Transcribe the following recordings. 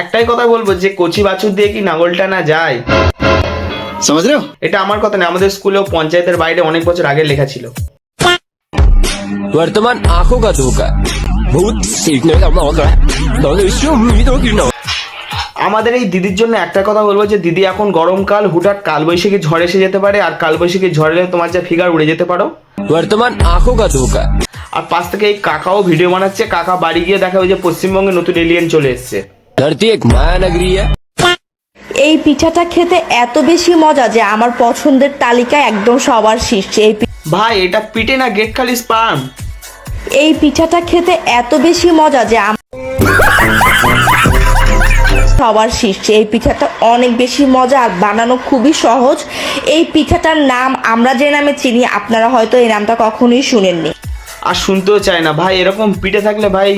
একটাই কথা বলব যে কচি বাছুর দিয়ে কি নাঙল টানা যায়? এটা আমার কথা না আমাদের স্কুলে পঞ্চায়েতের বাইরে অনেক বছর আগে লেখা ছিল। বর্তমান আখো কা ধোকা। ভূত আমাদের এই দিদির জন্য একটা কথা বলব যে দিদি এখন গরমকাল হুটাট কালবৈশাখী ঝড় এসে যেতে পারে আর কালবৈশাখী ঝড় এলে তোমার যা ফিগার উড়ে যেতে পারো। বর্তমান আখো কা ধোকা। আর পাশ থেকে এই কাকাও ভিডিও বানাচ্ছে। কাকা বাড়ি গিয়ে দেখা ওই যে পশ্চিমবঙ্গে নতুন এলিয়েন চলে এসছে। এই পিঠাটা খেতে এত বেশি মজা যে আমার পছন্দের তালিকা একদম সবার শীর্ষে। এই ভাই এটা পিঠে না গেট খালি স্পাম? এই পিঠাটা খেতে এত বেশি মজা যে সবার শীর্ষে। এই পিঠাটা অনেক বেশি মজা আর বানানো খুবই সহজ। এই পিঠাটার নাম আমরা যে নামে চিনি আপনারা হয়তো এই নামটা কখনোই শুনেননি। আর শুনতেও চায় না। ভাই, এরকম পিঠে থাকলে ভাই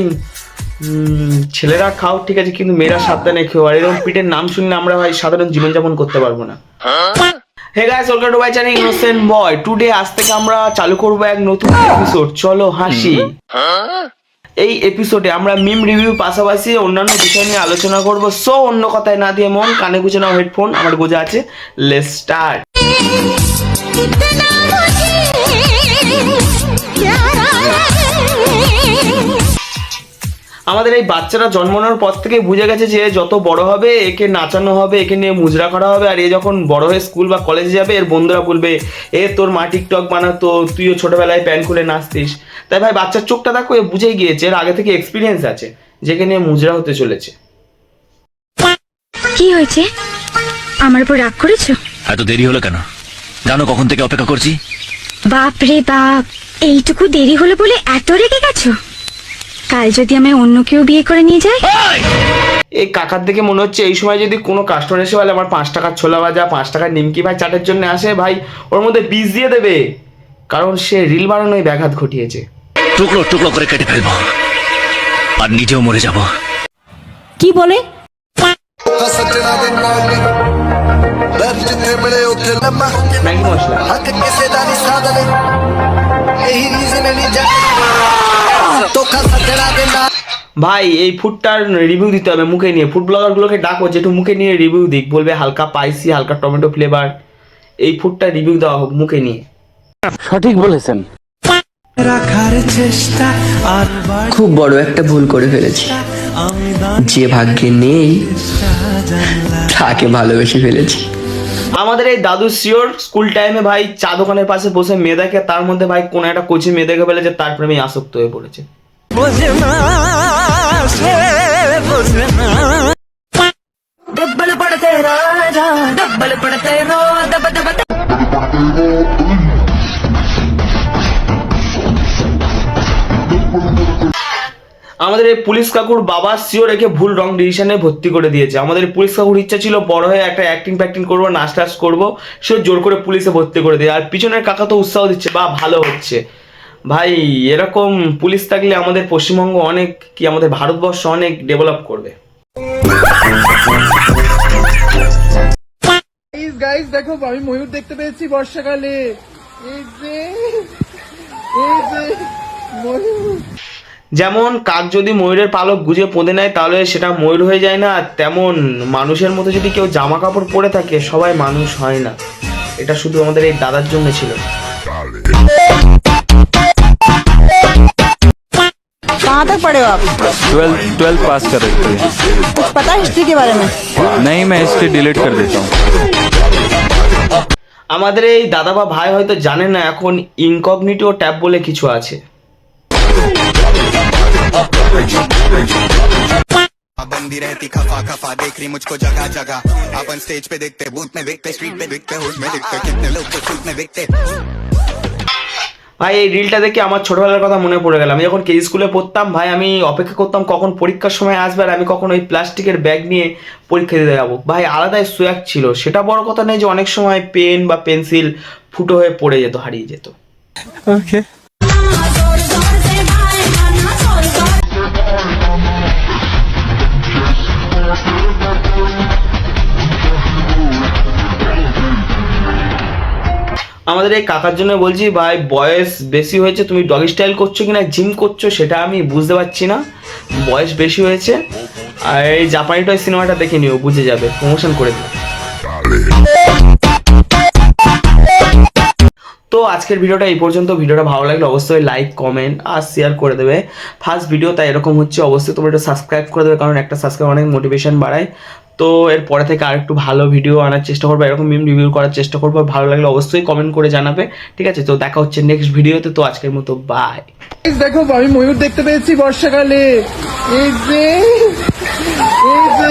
ছেলেরা খাও, ঠিক আছে, কিন্তু মেয়েরা সাবধানে খেও। আর এরকম পিঠের নাম শুনলে আমরা ভাই সাধারণ জীবনযাপন করতে পারব না। Hey guys welcome to my channel innocent boy today আজ থেকে আমরা চালু করব এক নতুন এপিসোড চলো, হাসি। এই এপিসোডে আমরা মিম রিভিউ পাশাপাশি অন্যান্য বিষয় নিয়ে আলোচনা করব। সো অন্য কথায় না দিয়ে মন, কানে গুছে নাও হেডফোন আমার গোজা আছে। লেটস স্টার্ট আমাদের এই বাচ্চারা জন্মানোর পর থেকে বুঝে গেছে যে যত বড় হবে একে নাচানো হবে একে নিয়ে মুজরা করা হবে আর এ যখন বড় হয়ে স্কুল বা কলেজে যাবে এর বন্ধুরা বলবে এ তোর মা টিকটক বানাতো তুইও ছোটবেলায় প্যান খুলে নাচতিস। তাই ভাই বাচ্চার চোখটা দেখো এ বুঝেই গিয়েছে এর আগে থেকে এক্সপিরিয়েন্স আছে যেকে নিয়ে মুজরা হতে চলেছে। কি হয়েছে? আমার উপর রাগ করেছ? এত দেরি হলো কেন? জানো কখন থেকে অপেক্ষা করছি? বাপ রে বাপ! এইটুকু দেরি হলো বলে এত রেগে গেছো? কাল যদি আমায় অন্য কেউ বিয়ে করে নিয়ে যায়? এই! কাকার দেখে মনে হচ্ছে এই সময় যদি কোনো কাস্টমার এসে বলে আমার পাঁচ টাকার ছোলা ভাজা পাঁচ টাকার নিমকি ভাই চাটের জন্য আসে ভাই ওর মধ্যে বীজ দিয়ে দেবে। কারণ সে রিল বানানোয় ব্যাঘাত ঘটিয়েছে। টুকরো টুকরো করে কেটে ফেলব। আর নিজেও মরে যাব। কি বলে? মশলা। ভাই এই ফুডটার রিভিউ দিতে হবে মুখে নিয়ে। ফুড ব্লগারগুলোকে ডাকো যেটু মুখে নিয়ে রিভিউ দিক বলবে হালকা পাইসি হালকা টমেটো ফ্লেভার এই ফুডটা রিভিউ দেওয়া হোক মুখে নিয়ে। সঠিক বলেছেন। খুব বড় একটা ভুল করে ফেলেছি। যে ভাগ্যে নেই তাকে ভালোবেসে ফেলেছি। আমাদের এই দাদু শিওর স্কুল টাইমে ভাই চা দোকানের পাশে বসে মেয়ে দেখে তার মধ্যে ভাই কোনো একটা কোচি মেয়ে দেখে ফেলেছে তার প্রেমে আসক্ত হয়ে পড়েছে। আমাদের এই পুলিশ কাকুর বাবা শিওর একে ভুল রং ডিসিশনে ভর্তি করে দিয়েছে। আমাদের পুলিশ কাকুর ইচ্ছা ছিল বড় হয়ে একটা অ্যাক্টিং ফ্যাক্টিং করব নাচ টাচ করব সে জোর করে পুলিশে ভর্তি করে দিয়ে। আর পিছনের কাকা তো উৎসাহ দিচ্ছে বা ভালো হচ্ছে। ভাই এরকম পুলিশ থাকলে আমাদের পশ্চিমবঙ্গ অনেক কি আমাদের ভারতবর্ষ অনেক ডেভেলপ করবে। গাইস দেখো আমি ময়ূর দেখতে পেয়েছি বর্ষাকালে। এই যে এই যে ময়ূর। যেমন কাক যদি ময়ূরের পালক গুজে পঁদে নেয় তাহলে সেটা ময়ূর হয়ে যায় না। তেমন মানুষের মতো যদি কেউ জামা কাপড় পরে থাকে সবাই মানুষ হয় না। এটা শুধু আমাদের এই দাদার জন্য ছিল। कहाँ तक पढ़े हो आप ट्वेल्थ ट्वेल्थ पास कर रहे थे कुछ पता है हिस्ट्री के बारे में नहीं मैं हिस्ट्री डिलीट कर देता हूँ আমাদের এই দাদা বা ভাই হয়তো জানে না এখন ইনকগনিটো ট্যাব বলে কিছু আছে बंदी रहती खफा खफा देख रही मुझको जगह जगह अपन स्टेज पे देखते भूत में देखते स्ट्रीट पे देखते हुड में देखते कितने लोग तो सूट में देखते ভাই, এই রিলটা দেখে আমার ছোটবেলার কথা মনে পড়ে গেল। আমি যখন কেজি স্কুলে পড়তাম, ভাই, আমি অপেক্ষা করতাম কখন পরীক্ষার সময় আসবে আর আমি কখন ওই প্লাস্টিকের ব্যাগ নিয়ে পরীক্ষা দিতে যাব। ভাই, আলাদাই সোয়াক ছিল। সেটা বড় কথা নেই যে অনেক সময় পেন বা পেন্সিল ফুটো হয়ে পড়ে যেত, হারিয়ে যেত। আমাদের এই কাকার জন্য বলছি, ভাই, বয়স বেশি হয়েছে, তুমি ডগি স্টাইল করছ কি না জিম করছ, সেটা আমি বুঝতে পারছি না। বয়স বেশি হয়েছে, আর এই জাপানি টয় সিনেমাটা দেখে নিও, বুঝে যাবে প্রমোশন করে দিও। তো আজকের ভিডিওটা এই পর্যন্ত। ভিডিওটা ভালো লাগলে অবশ্যই লাইক কমেন্ট আর শেয়ার করে দেবে। ফার্স্ট ভিডিও তাই এরকম হচ্ছে, অবশ্যই তোমরা একটু সাবস্ক্রাইব করে দেবে, কারণ একটা সাবস্ক্রাইব অনেক মোটিভেশন বাড়ায়। তো এরপরে থেকে আরেকটু ভালো ভিডিও আনার চেষ্টা করব এরকম মিম রিভিউ করার চেষ্টা করব ভালো লাগলে অবশ্যই কমেন্ট করে জানাবে ঠিক আছে? তো দেখা হচ্ছে নেক্সট ভিডিওতে তো আজকের মতো বাই দেখো আমি ময়ূর দেখতে পেয়েছি বর্ষাকালে। এই যে এই যে।